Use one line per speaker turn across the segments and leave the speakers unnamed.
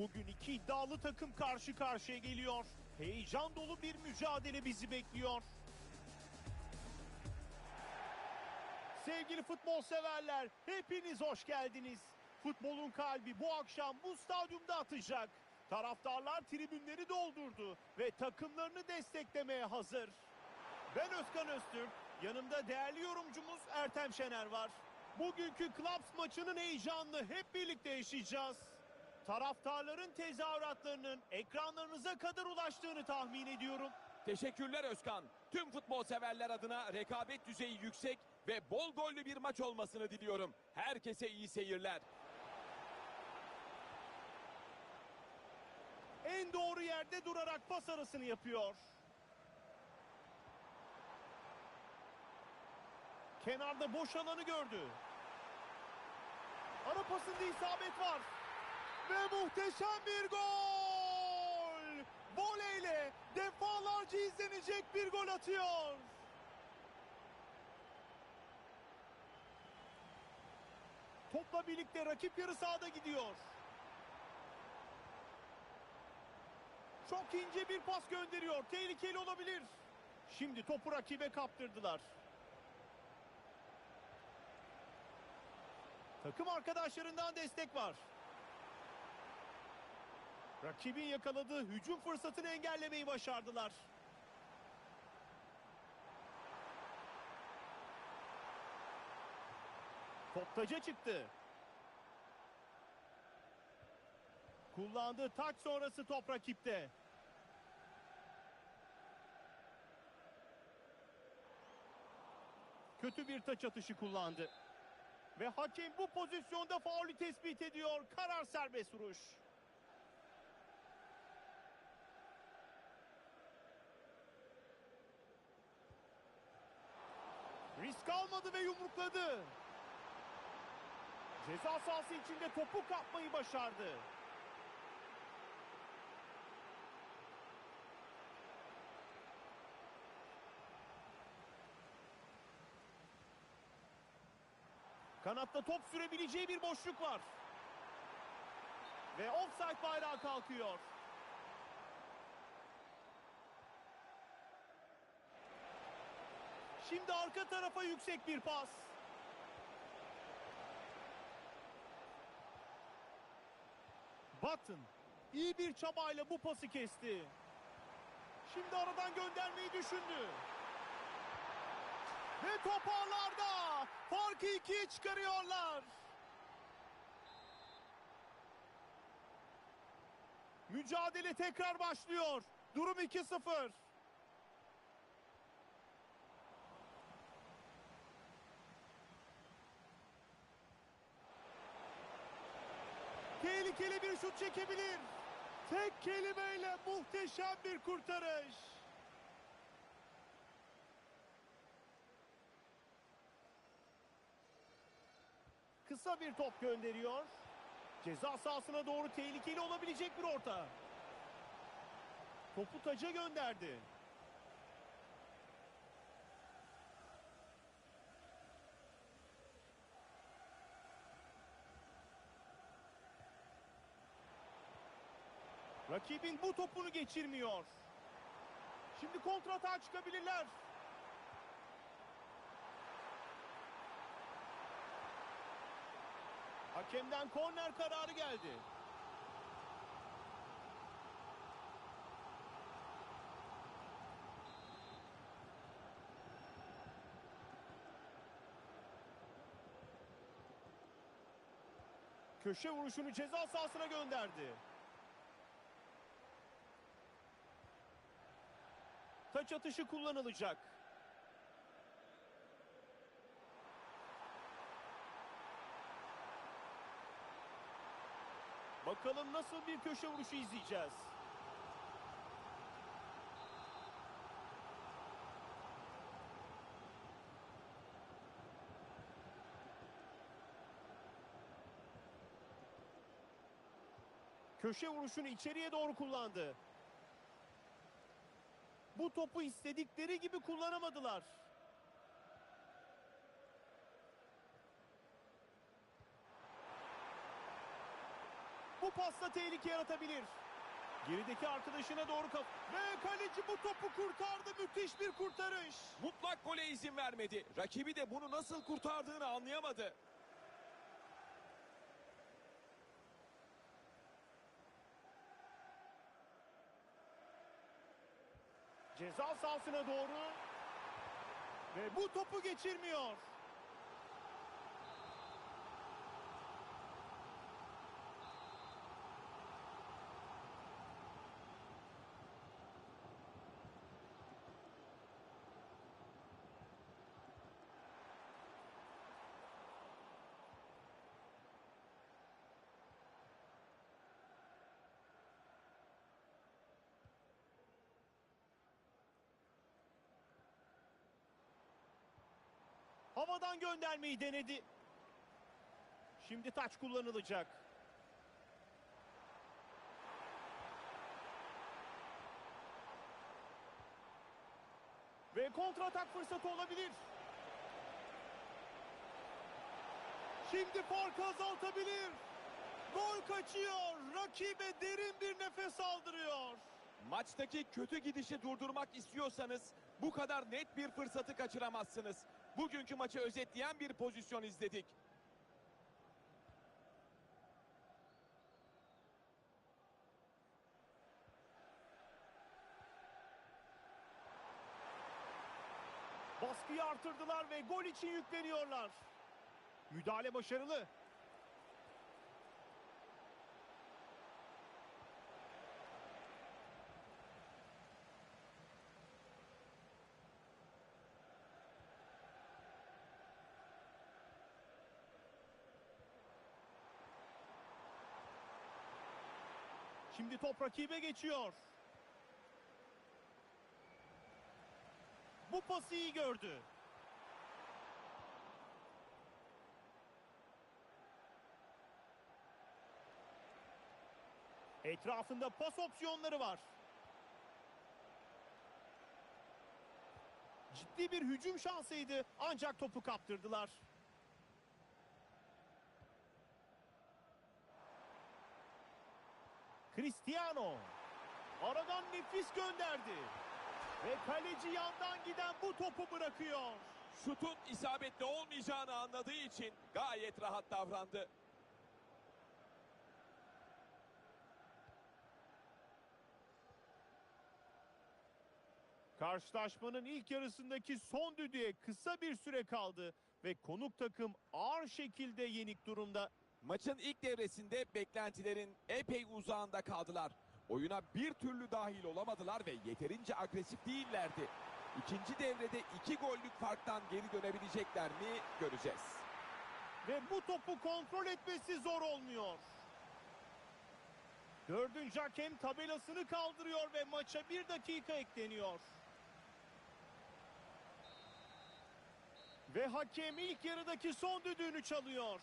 Bugün iki iddialı takım karşı karşıya geliyor. Heyecan dolu bir mücadele bizi bekliyor. Sevgili futbol severler, hepiniz hoş geldiniz. Futbolun kalbi bu akşam bu stadyumda atacak. Taraftarlar tribünleri doldurdu ve takımlarını desteklemeye hazır. Ben Özkan Öztürk, yanımda değerli yorumcumuz Ertem Şener var. Bugünkü Clubs maçının heyecanını hep birlikte yaşayacağız. Taraftarların tezahüratlarının ekranlarınıza kadar ulaştığını tahmin ediyorum.
Teşekkürler Özkan. Tüm futbol severler adına rekabet düzeyi yüksek ve bol gollü bir maç olmasını diliyorum. Herkese iyi seyirler.
En doğru yerde durarak pas arasını yapıyor. Kenarda boş alanı gördü. Ara pasında isabet var. Ve muhteşem bir gol! Voleyle defalarca izlenecek bir gol atıyor. Topla birlikte rakip yarı sahada gidiyor. Çok ince bir pas gönderiyor. Tehlikeli olabilir. Şimdi topu rakibe kaptırdılar. Takım arkadaşlarından destek var. Rakibin yakaladığı hücum fırsatını engellemeyi başardılar. Top taca çıktı. Kullandığı taç sonrası top rakipte. Kötü bir taç atışı kullandı. Ve hakem bu pozisyonda faulü tespit ediyor. Karar serbest vuruş. Risk almadı ve yumrukladı. Ceza sahası içinde topu kapmayı başardı. Kanatta top sürebileceği bir boşluk var. Ve offside bayrağı kalkıyor. Şimdi arka tarafa yüksek bir pas. Button iyi bir çabayla bu pası kesti. Şimdi aradan göndermeyi düşündü. Ve top ağlarda. Farkı ikiye çıkarıyorlar. Mücadele tekrar başlıyor. Durum 2-0. Tehlikeli bir şut çekebilir. Tek kelimeyle muhteşem bir kurtarış. Kısa bir top gönderiyor. Ceza sahasına doğru tehlikeli olabilecek bir orta. Topu taca gönderdi. Rakibin bu topunu geçirmiyor. Şimdi kontratağa çıkabilirler. Hakemden korner kararı geldi. Köşe vuruşunu ceza sahasına gönderdi. Atışı kullanılacak. Bakalım nasıl bir köşe vuruşu izleyeceğiz. Köşe vuruşunu içeriye doğru kullandı. Bu topu istedikleri gibi kullanamadılar. Bu pasla tehlike yaratabilir. Gerideki arkadaşına doğru kap ve kaleci bu topu kurtardı. Müthiş bir kurtarış.
Mutlak gole izin vermedi. Rakibi de bunu nasıl kurtardığını anlayamadı.
Ceza sahasına doğru ve bu topu geçirmiyor. Havadan göndermeyi denedi. Şimdi taç kullanılacak. Ve kontratak fırsatı olabilir. Şimdi farkı azaltabilir. Gol kaçıyor. Rakibe derin bir nefes aldırıyor.
Maçtaki kötü gidişi durdurmak istiyorsanız bu kadar net bir fırsatı kaçıramazsınız. Bugünkü maçı özetleyen bir pozisyon izledik.
Baskıyı artırdılar ve gol için yükleniyorlar. Müdahale başarılı. Şimdi top rakibe geçiyor. Bu pası iyi gördü. Etrafında pas opsiyonları var. Ciddi bir hücum şansıydı ancak topu kaptırdılar. Cristiano aradan nefis gönderdi. Ve kaleci yandan giden bu topu bırakıyor.
Şutun isabetli olmayacağını anladığı için gayet rahat davrandı.
Karşılaşmanın ilk yarısındaki son düdüğe kısa bir süre kaldı ve konuk takım ağır şekilde yenik durumda.
Maçın ilk devresinde beklentilerin epey uzağında kaldılar. Oyuna bir türlü dahil olamadılar ve yeterince agresif değillerdi. İkinci devrede iki gollük farktan geri dönebilecekler mi göreceğiz.
Ve bu topu kontrol etmesi zor olmuyor. Dördüncü hakem tabelasını kaldırıyor ve maça bir dakika ekleniyor. Ve hakem ilk yarıdaki son düdüğünü çalıyor.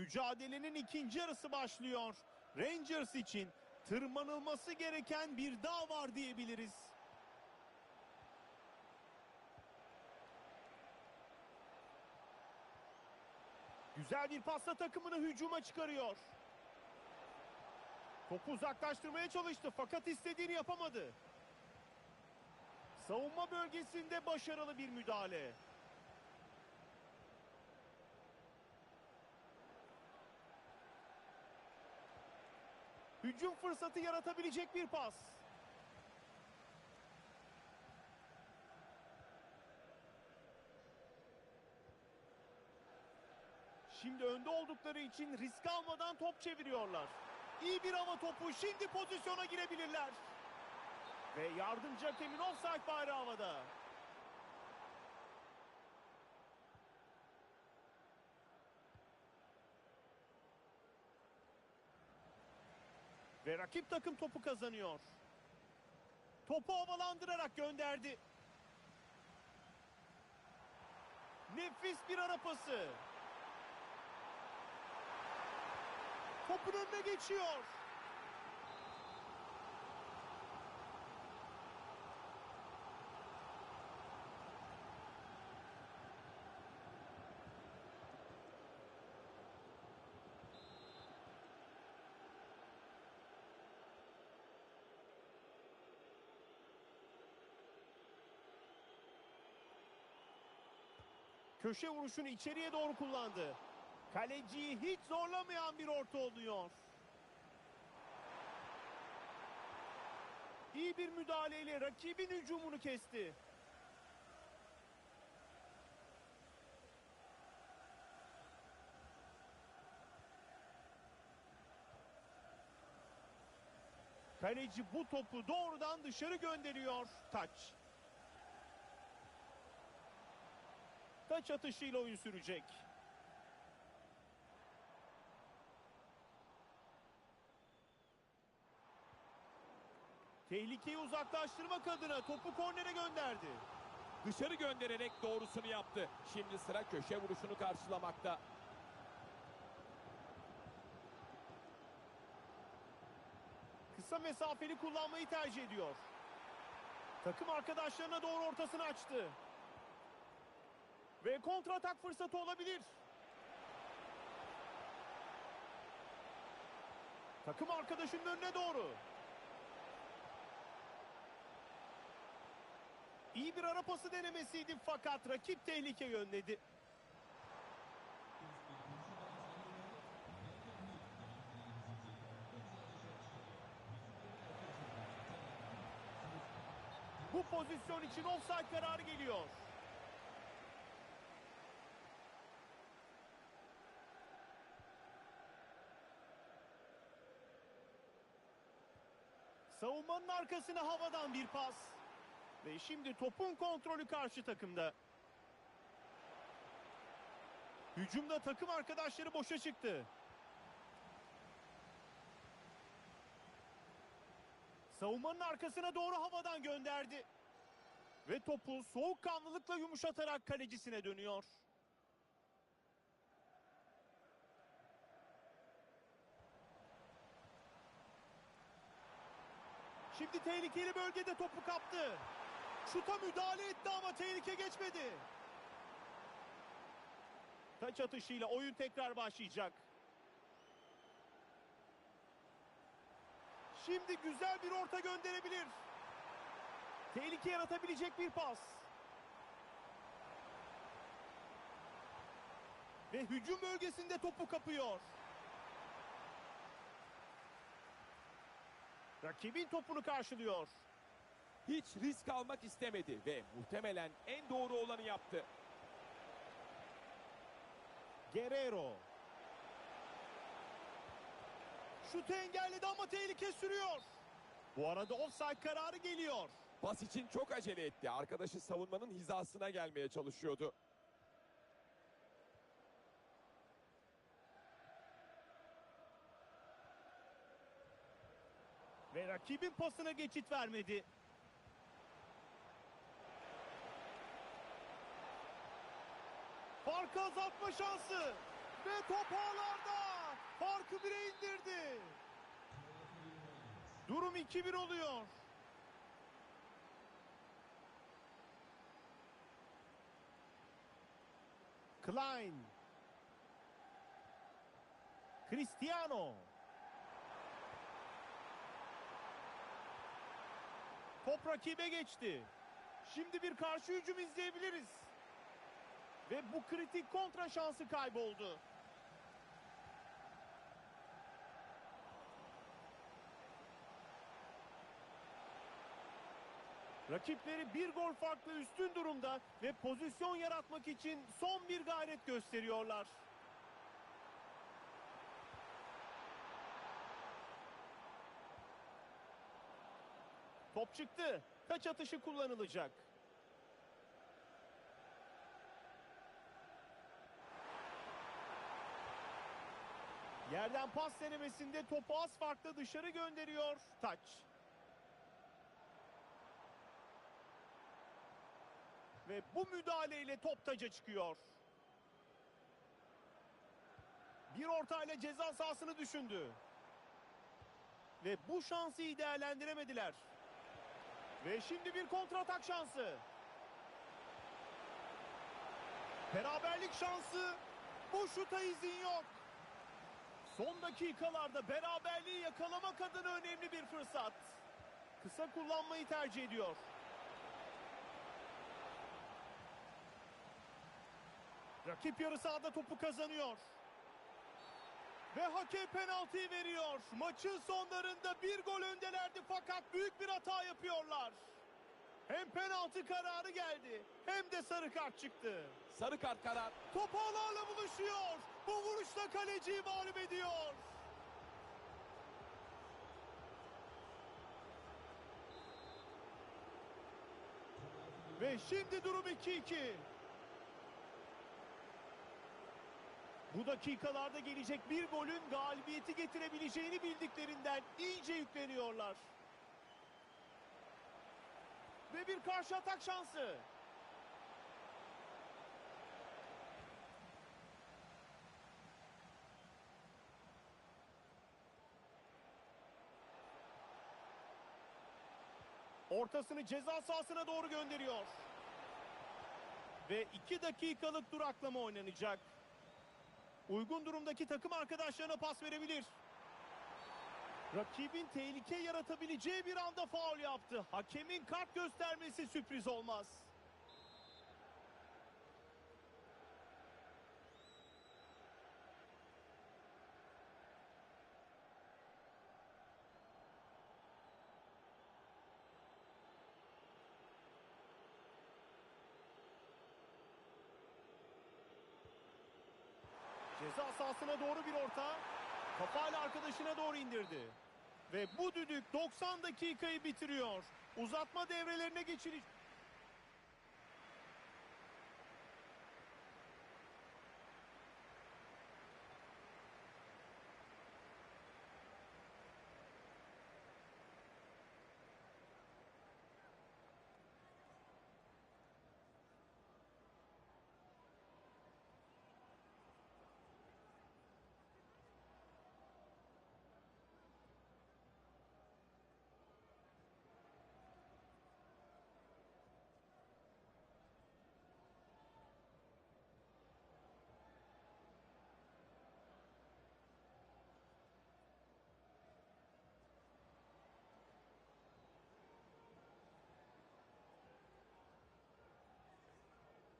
Mücadelenin ikinci yarısı başlıyor. Rangers için tırmanılması gereken bir dağ var diyebiliriz. Güzel bir pasla takımını hücuma çıkarıyor. Topu uzaklaştırmaya çalıştı fakat istediğini yapamadı. Savunma bölgesinde başarılı bir müdahale. Hücum fırsatı yaratabilecek bir pas. Şimdi önde oldukları için risk almadan top çeviriyorlar. İyi bir hava topu. Şimdi pozisyona girebilirler. Ve yardımcı hakemin offside bayrağı havada. Ve rakip takım topu kazanıyor. Topu havalandırarak gönderdi. Nefis bir ara pası. Topun önüne geçiyor. Köşe vuruşunu içeriye doğru kullandı. Kaleciyi hiç zorlamayan bir orta oluyor. İyi bir müdahaleyle rakibin hücumunu kesti. Kaleci bu topu doğrudan dışarı gönderiyor. Taç. Taç atışıyla oyun sürecek. Tehlikeyi uzaklaştırmak adına topu kornere gönderdi.
Dışarı göndererek doğrusunu yaptı. Şimdi sıra köşe vuruşunu karşılamakta.
Kısa mesafeli kullanmayı tercih ediyor. Takım arkadaşlarına doğru ortasını açtı. Ve kontratak fırsatı olabilir. Takım arkadaşının önüne doğru. İyi bir ara pası denemesiydi fakat rakip tehlike yönledi. Bu pozisyon için offside kararı geliyor. Savunmanın arkasına havadan bir pas. Ve şimdi topun kontrolü karşı takımda. Hücumda takım arkadaşları boşa çıktı. Savunmanın arkasına doğru havadan gönderdi. Ve topu soğukkanlılıkla yumuşatarak kalecisine dönüyor. Şimdi tehlikeli bölgede topu kaptı. Şuta müdahale etti ama tehlike geçmedi. Taç atışıyla oyun tekrar başlayacak. Şimdi güzel bir orta gönderebilir. Tehlike yaratabilecek bir pas. Ve hücum bölgesinde topu kapıyor. Rakibin topunu karşılıyor.
Hiç risk almak istemedi ve muhtemelen en doğru olanı yaptı.
Guerrero. Şutu engelledi ama tehlike sürüyor. Bu arada offside kararı geliyor.
Pas için çok acele etti. Arkadaşı savunmanın hizasına gelmeye çalışıyordu.
Rakibin pasına geçit vermedi. Farkı azaltma şansı. Ve top ağlarda. Farkı bire indirdi. Durum 2-1 oluyor. Klein. Cristiano. Top rakibe geçti. Şimdi bir karşı hücum izleyebiliriz. Ve bu kritik kontra şansı kayboldu. Rakipleri bir gol farklı üstün durumda ve pozisyon yaratmak için son bir gayret gösteriyorlar. Top çıktı. Taç atışı kullanılacak. Yerden pas denemesinde topu az farklı dışarı gönderiyor Taç. Ve bu müdahaleyle top taca çıkıyor. Bir ortayla ceza sahasını düşündü. Ve bu şansı iyi değerlendiremediler. Ve şimdi bir kontratak şansı. Beraberlik şansı. Bu şuta izin yok. Son dakikalarda beraberliği yakalamak adına önemli bir fırsat. Kısa kullanmayı tercih ediyor. Rakip yarı sahada topu kazanıyor. Ve hakem penaltıyı veriyor. Maçın sonlarında bir gol öndelerdi fakat büyük bir hata yapıyorlar. Hem penaltı kararı geldi hem de sarı kart çıktı.
Sarı kart karar.
Top ağlarla buluşuyor. Bu vuruşla kaleciyi mağlup ediyor. Ve şimdi durum 2-2. Bu dakikalarda gelecek bir golün galibiyeti getirebileceğini bildiklerinden iyice yükleniyorlar. Ve bir karşı atak şansı. Ortasını ceza sahasına doğru gönderiyor. Ve iki dakikalık duraklama oynanacak. Uygun durumdaki takım arkadaşlarına pas verebilir. Rakibin tehlike yaratabileceği bir anda faul yaptı. Hakemin kart göstermesi sürpriz olmaz. Ceza sahasına doğru bir orta. Kafayla arkadaşına doğru indirdi. Ve bu düdük 90 dakikayı bitiriyor. Uzatma devrelerine geçilecek.